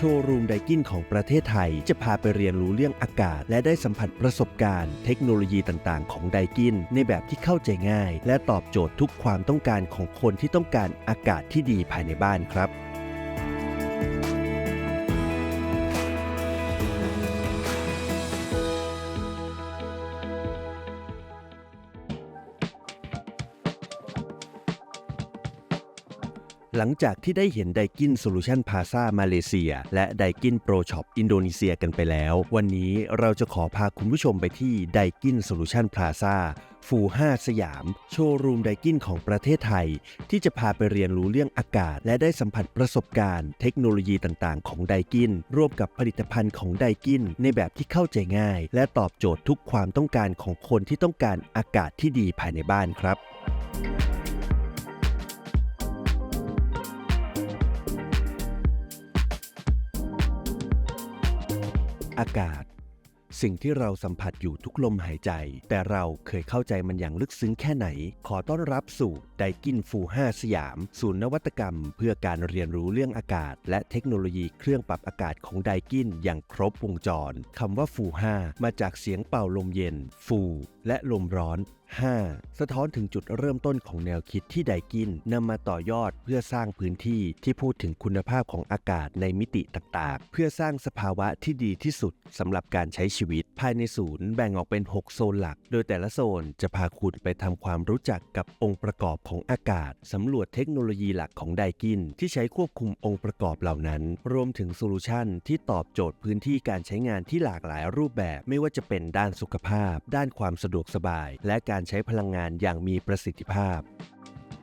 โชว์รูมไดกินของประเทศไทย จะพาไปเรียนรู้เรื่องอากาศ และได้สัมผัสประสบการณ์ เทคโนโลยีต่างๆ ของไดกิน ในแบบที่เข้าใจง่าย และตอบโจทย์ทุกความต้องการของคนที่ต้องการอากาศที่ดีภายในบ้านครับ หลังจากที่ได้เห็นไดกินโซลูชันพาซามาเลเซีย และไดกินโปรช็อปอินโดนีเซียกันไปแล้ว วันนี้เราจะขอพาคุณผู้ชมไปที่ไดกินโซลูชันพาซาฟู5สยาม โชว์รูมไดกินของประเทศไทย ที่จะพาไปเรียนรู้เรื่องอากาศ และได้สัมผัสประสบการณ์ เทคโนโลยีต่างๆ ของไดกินร่วมกับผลิตภัณฑ์ของไดกินในแบบที่เข้าใจง่าย และตอบโจทย์ทุกความต้องการของคนที่ต้องการอากาศที่ดีภายในบ้านครับ อากาศ สิ่งที่เราสัมผัสอยู่ทุกลมหายใจ แต่เราเคยเข้าใจมันอย่างลึกซึ้งแค่ไหน ขอต้อนรับสู่ไดกินฟูห้าสยาม ศูนย์นวัตกรรม เพื่อการเรียนรู้เรื่องอากาศ และเทคโนโลยีเครื่องปรับอากาศของไดกินอย่างครบวงจรคำว่าฟูห้ามาจากเสียงเป่าลมเย็น ฟู และลมร้อน 5. สะท้อนถึงจุดเริ่มต้นของแนวคิดที่ไดกินนำมาต่อยอดเพื่อสร้างพื้นที่ที่พูดถึงคุณภาพของอากาศในมิติต่างๆ เพื่อสร้างสภาวะที่ดีที่สุดสำหรับการใช้ชีวิต ภายในศูนย์แบ่งออกเป็น 6 โซนหลัก โดยแต่ละโซนจะพาคุณไปทำความรู้จักกับองค์ประกอบของอากาศสำรวจเทคโนโลยีหลักของไดกิน ที่ใช้ควบคุมองค์ประกอบเหล่านั้น รวมถึงโซลูชันที่ตอบโจทย์พื้นที่การใช้งานที่หลากหลายรูปแบบ ไม่ว่าจะเป็นด้านสุขภาพ ด้านความสะดวกสบาย และการใช้พลังงานอย่างมีประสิทธิภาพ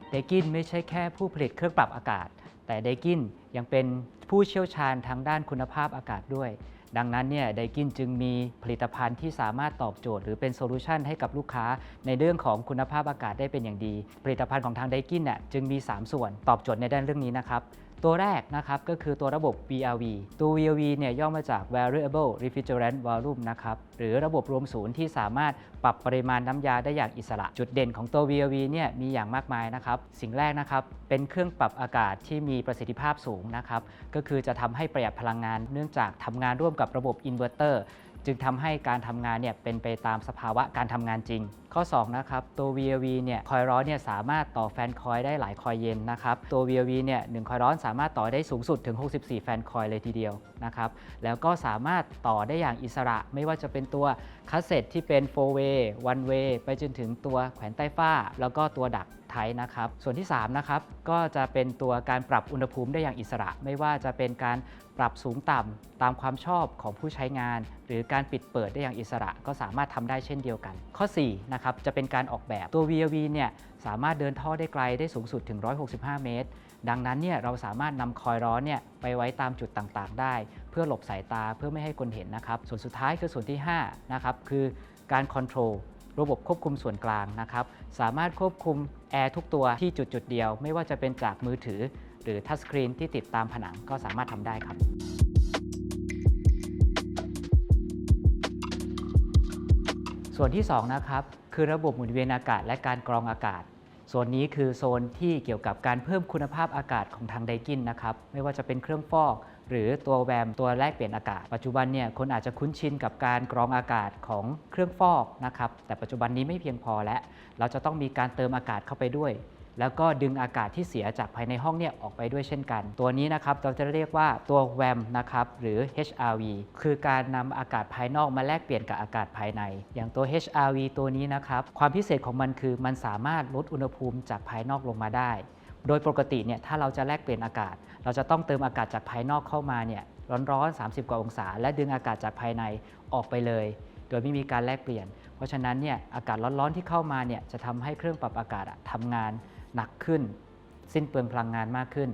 เดกินไม่ใช่แค่ผู้ผลิตเครื่องปรับอากาศ แต่เดกินยังเป็นผู้เชี่ยวชาญทางด้านคุณภาพอากาศด้วย ดังนั้นเนี่ยไดกินจึงมีผลิตภัณฑ์ที่สามารถตอบโจทย์ หรือเป็นโซลูชันให้กับลูกค้าในเรื่องของคุณภาพอากาศได้เป็นอย่างดี ผลิตภัณฑ์ของทางไดกินเนี่ยจึงมี 3 ส่วนตอบโจทย์ในด้านเรื่องนี้นะครับ ตัวแรกนะครับก็คือตัวระบบ VRV ตัว VRV เนี่ยย่อมาจาก Variable Refrigerant Volume นะครับหรือระบบรวมศูนย์ที่สามารถปรับปริมาณน้ำยาได้อย่างอิสระ จุดเด่นของตัว VRV เนี่ยมีอย่างมากมายนะครับ สิ่งแรกนะครับเป็นเครื่องปรับอากาศที่มีประสิทธิภาพสูงนะครับก็คือจะทำให้ประหยัดพลังงานเนื่องจากทำงานร่วมกับระบบอินเวอร์เตอร์ จึงทำให้การทำงานเนี่ยเป็นไปตามสภาวะการทำงานจริง ข้อ 2 นะครับ ตัว VRV เนี่ยคอยร้อนเนี่ยสามารถต่อแฟนคอยได้หลายคอยเย็นนะครับตัว VRV เนี่ยหนึ่งคอยร้อนสามารถต่อได้สูงสุดถึง 64 แฟนคอยเลยทีเดียวนะครับแล้วก็สามารถต่อได้อย่างอิสระ ไม่ว่าจะเป็นตัวคัสเซ็ตที่เป็น 4 way one way ไปจนถึงตัวแขวนใต้ฝ้า แล้วก็ตัวดัก ไทนะครับ ส่วนที่3นะครับก็จะเป็นตัวการปรับอุณหภูมิได้อย่างอิสระ ไม่ว่าจะเป็นการปรับสูงต่ำตามความชอบของผู้ใช้งาน หรือการปิดเปิดได้อย่างอิสระ ก็สามารถทำได้เช่นเดียวกัน ข้อ4นะครับจะเป็นการออกแบบตัว VRV เนี่ยสามารถเดินท่อได้ไกลได้สูงสุดถึง 165 เมตร ดังนั้นเนี่ยเราสามารถนำคอยร้อนเนี่ยไปไว้ตามจุดต่างๆ ได้ เพื่อหลบสายตาเพื่อไม่ให้คนเห็นนะครับส่วนสุดท้ายคือส่วนที่5นะครับคือการคอนโท ระบบควบคุมส่วนกลางนะครับ สามารถควบคุมแอร์ทุกตัวที่จุดจุดเดียว ไม่ว่าจะเป็นจากมือถือ หรือทัชสกรีนที่ติดตามผนังก็สามารถทำได้ครับส่วนที่2นะครับคือระบบหมุนเวียนอากาศและการกรองอากาศ โซนนี้คือโซนที่เกี่ยวกับการเพิ่มคุณภาพอากาศของทางไดกินนะครับไม่ว่าจะเป็นเครื่องฟอก หรือตัวแวมตัวแลกเปลี่ยนอากาศ ปัจจุบันเนี่ยคนอาจจะคุ้นชินกับการกรองอากาศของเครื่องฟอกนะครับแต่ปัจจุบันนี้ไม่เพียงพอและ เราจะต้องมีการเติมอากาศเข้าไปด้วย แล้วก็ดึงอากาศที่เสียจากภายในห้องเนี่ยออกไปด้วยเช่นกัน ตัวนี้นะครับเราจะเรียกว่าตัว WAM นะครับหรือ HRV คือการนำอากาศภายนอกมาแลกเปลี่ยนกับอากาศภายใน อย่างตัว HRV ตัวนี้นะครับความพิเศษของมันคือมันสามารถลดอุณหภูมิจากภายนอกลงมาได้ โดยปกติเนี่ยถ้าเราจะแลกเปลี่ยนอากาศ เราจะต้องเติมอากาศจากภายนอกเข้ามาเนี่ยร้อนๆ 30 กว่าองศา และดึงอากาศจากภายในออกไปเลย โดยไม่มีการแลกเปลี่ยน เพราะฉะนั้นเนี่ยอากาศร้อนๆที่เข้ามาเนี่ยจะทำให้เครื่องปรับอากาศอะทำงาน หนักขึ้น สิ้นเปลืองพลังงานมากขึ้น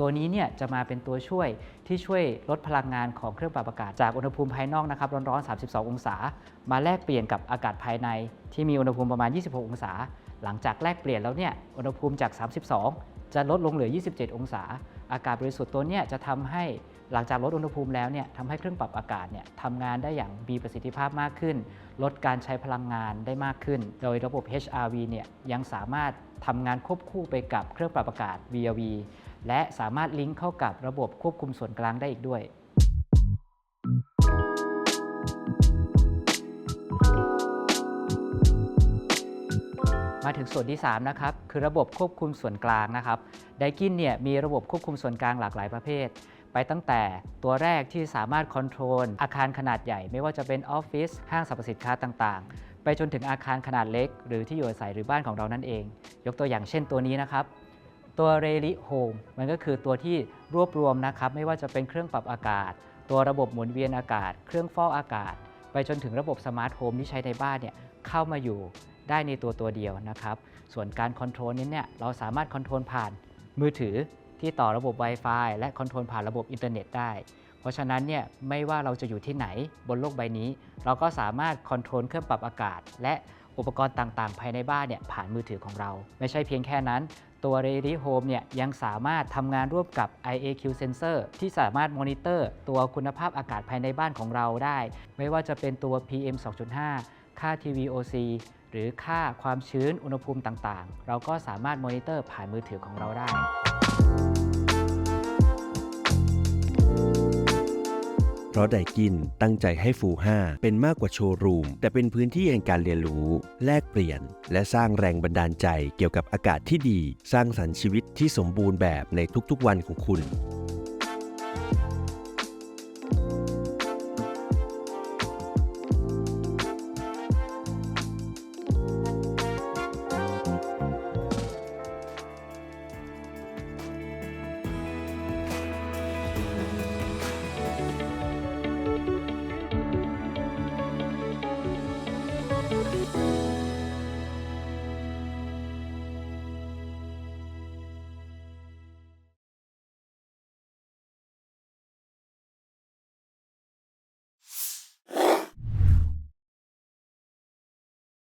ตัวนี้เนี่ยจะมาเป็นตัวช่วยที่ช่วยลดพลังงานของเครื่องปรับอากาศจากอุณหภูมิภายนอกนะครับร้อนๆ 32 องศา มาแลกเปลี่ยนกับอากาศภายใน ที่มีอุณหภูมิประมาณ 26 องศา หลังจากแลกเปลี่ยนแล้วเนี่ยอุณหภูมิจาก 32 จะลดลงเหลือ 27 องศา อากาศบริสุทธิ์ตัวเนี้จะทำให้ หลังจากลดอุณหภูมิแล้วเนี่ยทำให้เครื่องปรับอากาศเนี่ยทำงานได้อย่างมีประสิทธิภาพมากขึ้น ลดการใช้พลังงานได้มากขึ้น โดยระบบ HRV เนี่ยยังสามารถทำงานควบคู่ไปกับเครื่องปรับอากาศ VRV และสามารถลิงก์เข้ากับระบบควบคุมส่วนกลางได้อีกด้วยมาถึงส่วนที่ 3 นะครับ คือระบบควบคุมส่วนกลางนะครับไดกินเนี่ยมีระบบควบคุมส่วนกลางหลากหลายประเภท ไปตั้งแต่ตัวแรกที่สามารถคอนโทรลอาคารขนาดใหญ่ ไม่ว่าจะเป็นออฟฟิศห้างสรรพสินค้าต่างๆ ไปจนถึงอาคารขนาดเล็ก หรือที่อยู่อาศัยหรือบ้านของเรานั่นเอง ยกตัวอย่างเช่นตัวนี้นะครับ ตัว r e l i Home มันก็คือตัวที่รวบรวมนะครับ ไม่ว่าจะเป็นเครื่องปรับอากาศ ตัวระบบหมุนเวียนอากาศ เครื่องฟอกอากาศ ไปจนถึงระบบสมาร์ทโฮมที่ใช้ในบ้านเนี่ยเข้ามาอยู่ได้ในตัวตัวเดียวนะครับ ส่วนการคอนโทรลนี้เนี่ยเราสามารถคอนโทรลผ่านมือถือ ที่ต่อระบบ Wi-Fi และคอนโทรลผ่านระบบอินเทอร์เน็ตได้ เพราะฉะนั้นเนี่ยไม่ว่าเราจะอยู่ที่ไหนบนโลกใบนี้ เราก็สามารถคอนโทรลเครื่องปรับอากาศ และอุปกรณ์ต่างๆ ภายในบ้านเนี่ยผ่านมือถือของเรา ไม่ใช่เพียงแค่นั้น ตัว r e a d y Home เนี่ยยังสามารถทำงานร่วมกับ IAQ Sensor ที่สามารถมอนิเตอร์ ตัวคุณภาพอากาศภายในบ้านของเราได้ ไม่ว่าจะเป็นตัว PM 2.5 ค่า TVOC หรือค่าความชื้นอุณหภูมิต่างๆ เราก็สามารถมอนิเตอร์ผ่านมือถือของเราได้ ราะไดกินตั้งใจให้ฟูห้าเป็นมากกว่าโชว์รูม แต่เป็นพื้นที่แห่งการเรียนรู้ แลกเปลี่ยน และสร้างแรงบันดาลใจเกี่ยวกับอากาศที่ดี สร้างสรรค์ชีวิตที่สมบูรณ์แบบในทุกๆวันของคุณ